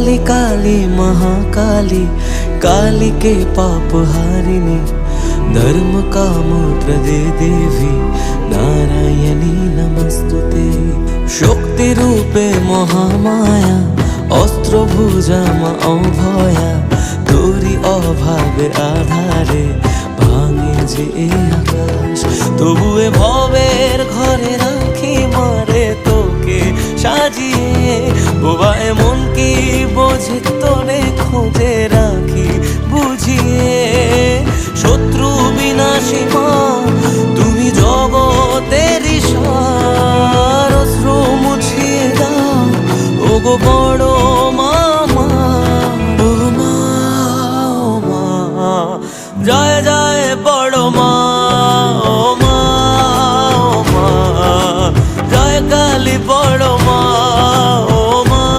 काली काली महाकाली काली के पाप हारिणी धर्म काम प्रदे देवी नारायणी नमस्तुते শক্তি রূপে মহামায়া অস্ত্র ভুজা মা অভয়া তোরি অভাবে আধারে ভাঙে যে এ আকাশ তবুয়ে ভবের ঘরে রাখি মারে তোকে সাজিয়ে বোবা এমন কি বোঝে তোরে খোঁজে রাখি, বুঝিয়ে। শত্রু বিনাশী মা, তুমি জগতের অশ্রু মুছিয়ে দাও। ওগো বড় মামা ও জয় জয় বড় মা জয় কালী বড়